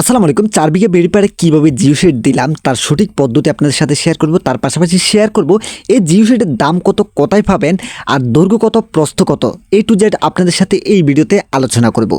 আসসালামু আলাইকুম চার বিঘা বেড়ি পাড়ে কীভাবে জিও সেট দিলাম, তার সঠিক পদ্ধতি আপনাদের সাথে শেয়ার করব, তার পাশাপাশি শেয়ার করব, এই জিও সেটের দাম কত, কোথায় পাবেন আর দৈর্ঘ্য কত, প্রস্থ কত এ টু জেড আপনাদের সাথে এই ভিডিওতে আলোচনা করব।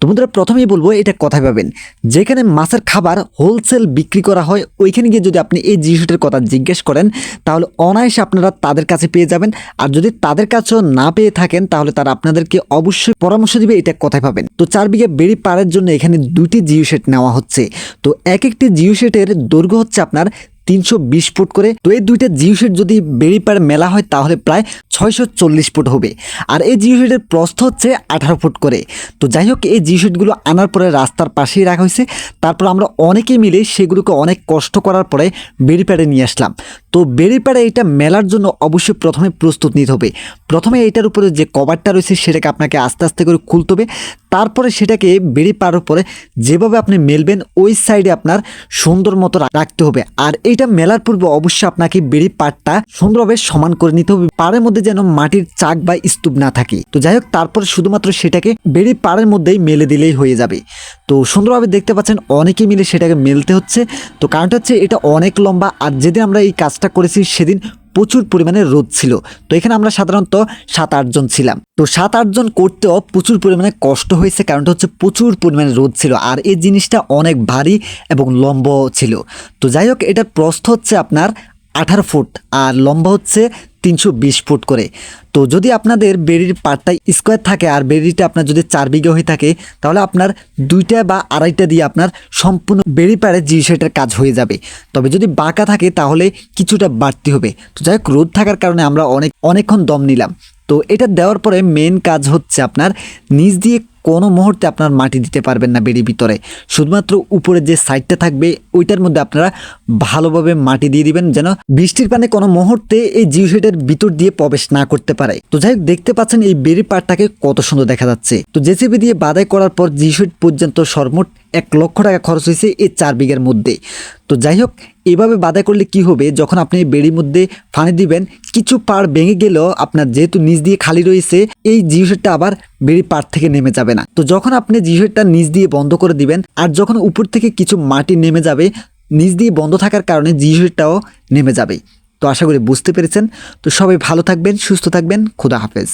তোমাদের প্রথমেই বলব, এটা কোথায় পাবেন? যেখানে মাছের খাবার হোলসেল বিক্রি করা হয়, ওইখানে গিয়ে যদি আপনি এই জিও সেটের কথা জিজ্ঞেস করেন, তাহলে অনায়াসে আপনারা তাদের কাছে পেয়ে যাবেন, আর যদি তাদের কাছেও না পেয়ে থাকেন, তাহলে তারা আপনাদেরকে অবশ্যই পরামর্শ দিবে এটা কোথায় পাবেন। তো চার বিঘা বেড়ি পাড়ের জন্য এখানে দুটি জিও সেট নেওয়া হচ্ছে। তো এক একটি জিও সেটের দৈর্ঘ্য হচ্ছে আপনার তিনশো বিশ ফুট করে। তো এই দুইটা জিও সেট যদি বেড়িপাড় মেলা হয়, তাহলে প্রায় ছয়শো চল্লিশ ফুট হবে। আর এই জিও সেটের প্রস্থ হচ্ছে আঠারো ফুট করে। তো যাই হোক, এই জিও সেটগুলো আনার পরে রাস্তার পাশেই রাখা হয়েছে। তারপর আমরা অনেকে মিলে সেগুলোকে অনেক কষ্ট করার পরে বেড়িপাড়ে নিয়ে আসলাম। তো বেড়িপাড়ে এটা মেলার জন্য অবশ্যই প্রথমে প্রস্তুত নিতে হবে। প্রথমে এটার উপরে যে কভারটা রয়েছে, সেটাকে আপনাকে আস্তে আস্তে করে খুলতে হবে। তারপরে সেটাকে বেড়ি পার উপরে যেভাবে আপনি মেলবেন, ওই সাইডে আপনার সুন্দর মতো রাখতে হবে। আর এইটা মেলার পূর্বে অবশ্যই আপনাকে বেড়ি পাটটা সুন্দরভাবে সমান করে নিতে হবে। পাড়ের মধ্যে যেন মাটির চাক বা স্তূপ না থাকে। তো যাই হোক, তারপর শুধুমাত্র সেটাকে বেড়ি পাড়ের মধ্যেই মেলে দিলেই হয়ে যাবে। তো সুন্দরভাবে দেখতে পাচ্ছেন, অনেকে মিলে সেটাকে মেলতে হচ্ছে। তো কারণটা হচ্ছে, এটা অনেক লম্বা আর যেদিন আমরা এই কাজটা করেছি, সেদিন প্রচুর পরিমাণে রোদ ছিল। তো এখানে আমরা সাধারণত সাত আটজন ছিলাম। তো সাত আটজন করতেও প্রচুর পরিমাণে কষ্ট হয়েছে কারণটা হচ্ছে প্রচুর পরিমাণে রোদ ছিল আর এই জিনিসটা অনেক ভারী এবং লম্ব ছিল। তো যাই হোক এটার প্রস্থ হচ্ছে আপনার আঠারো ফুট আর লম্বা হচ্ছে তিনশো বিশ ফুট করে। তো যদি আপনাদের বেরির পাটটা স্কোয়ার থাকে আর বেরিটা আপনার যদি চার বিঘা হয়ে থাকে, তাহলে আপনার দুইটা বা আড়াইটা দিয়ে আপনার সম্পূর্ণ বেরি পাড়ে জি সেটার কাজ হয়ে যাবে। তবে যদি বাঁকা থাকে, তাহলে কিছুটা বাড়তি হবে। তো যাই হোক, রোদ থাকার কারণে আমরা অনেক, অনেকক্ষণ দম নিলাম। তো এটা দেওয়ার পরে মেন কাজ হচ্ছে আপনার নিচ দিয়ে কোনো মুহূর্তে আপনার মাটি দিতে পারবেন না বেড়ির ভিতরে। শুধুমাত্র উপরে যে সাইডটা থাকবে, ওইটার মধ্যে আপনারা ভালোভাবে মাটি দিয়ে দিবেন যেন বৃষ্টির পানে কোনো মুহূর্তে এই জিও সেটের ভিতর দিয়ে প্রবেশ না করতে পারে। তো যাই হোক, দেখতে পাচ্ছেন এই বেড়ি পাটটাকে কত সুন্দর দেখা যাচ্ছে। তো জেসিবি দিয়ে বাদাই করার পর জিও সেট পর্যন্ত সর্বমোট এক লক্ষ টাকা খরচ হয়েছে এই চার বিঘার মধ্যে। তো যাই হোক এভাবে বাদাই করলে কি হবে? যখন আপনি বেড়ির মধ্যে ফানি দিবেন, কিছু পাড় ভেঙে গেলেও আপনার যেহেতু নিচ দিয়ে খালি রয়েছে, এই জিও সেটটা আবার বেড়ি পাড় থেকে নেমে যাবে না। তো যখন আপনি জিও সেটটা নিচ দিয়ে বন্ধ করে দিবেন, আর যখন উপর থেকে কিছু মাটি নেমে যাবে, নিচ দিয়ে বন্ধ থাকার কারণে জিও সেটটাও নেমে যাবে। তো আশা করি বুঝতে পেরেছেন। তো সবাই ভালো থাকবেন, সুস্থ থাকবেন। খুদা হাফেজ।